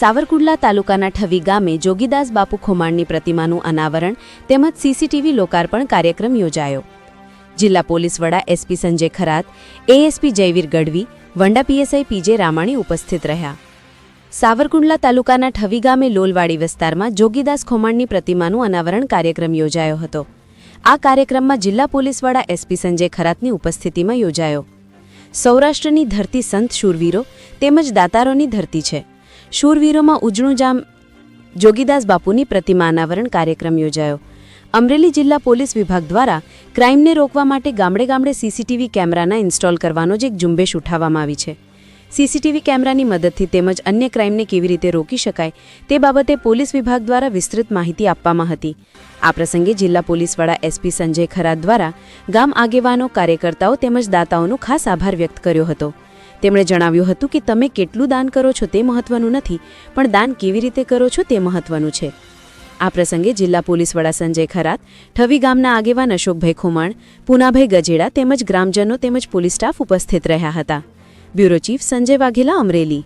સાવરકુંડલા તાલુકાના ઠવી ગામે જોગીદાસ બાપુ ખોમાણની પ્રતિમાનું અનાવરણ તેમજ સીસીટીવી લોકાર્પણ કાર્યક્રમ યોજાયો. જિલ્લા પોલીસ વડા SP Sanjay Kharat, ASP Jayveer Gadhvi, Vanda PSI PJ Ramani ઉપસ્થિત રહ્યા. સાવરકુંડલા તાલુકાના ઠવી ગામે લોલવાડી વિસ્તારમાં જોગીદાસ ખોમાણની પ્રતિમાનું અનાવરણ કાર્યક્રમ યોજાયો હતો. આ કાર્યક્રમમાં જિલ્લા પોલીસ વડા એસપી સંજય ખરાતની ઉપસ્થિતિમાં યોજાયો. સૌરાષ્ટ્રની ધરતી સંત શૂરવીરો તેમજ દાતારોની ધરતી છે. શૂરવીરોમાં ઉજણું જામ જોગીદાસ બાપુની પ્રતિમા અનાવરણ કાર્યક્રમ યોજાયો. અમરેલી જિલ્લા પોલીસ વિભાગ દ્વારા ક્રાઇમને રોકવા માટે ગામડે ગામડે સીસીટીવી કેમેરાના ઇન્સ્ટોલ કરવાનો જ એક ઝુંબેશ ઉઠાવવામાં આવી છે. સીસીટીવી કેમેરાની મદદથી તેમજ અન્ય ક્રાઇમને કેવી રીતે રોકી શકાય તે બાબતે પોલીસ વિભાગ દ્વારા વિસ્તૃત માહિતી આપવામાં હતી. આ પ્રસંગે જિલ્લા પોલીસ વડા એસપી સંજય ખરાત દ્વારા ગામ આગેવાનો, કાર્યકર્તાઓ તેમજ દાતાઓનો ખાસ આભાર વ્યક્ત કર્યો હતો. તેમણે જણાવ્યું હતું કે તમે કેટલું દાન કરો છો તે મહત્વનું નથી, પણ દાન કેવી રીતે કરો છો તે મહત્વનું છે. આ પ્રસંગે જિલ્લા પોલીસ વડા સંજય ખરાત, ઠવી ગામના આગેવાન અશોકભાઈ ખુમાણ, પૂનાભાઈ ગજેડા તેમજ ગ્રામજનો તેમજ પોલીસ સ્ટાફ ઉપસ્થિત રહ્યા હતા. Bureau chief Sanjay Vaghela Amreli.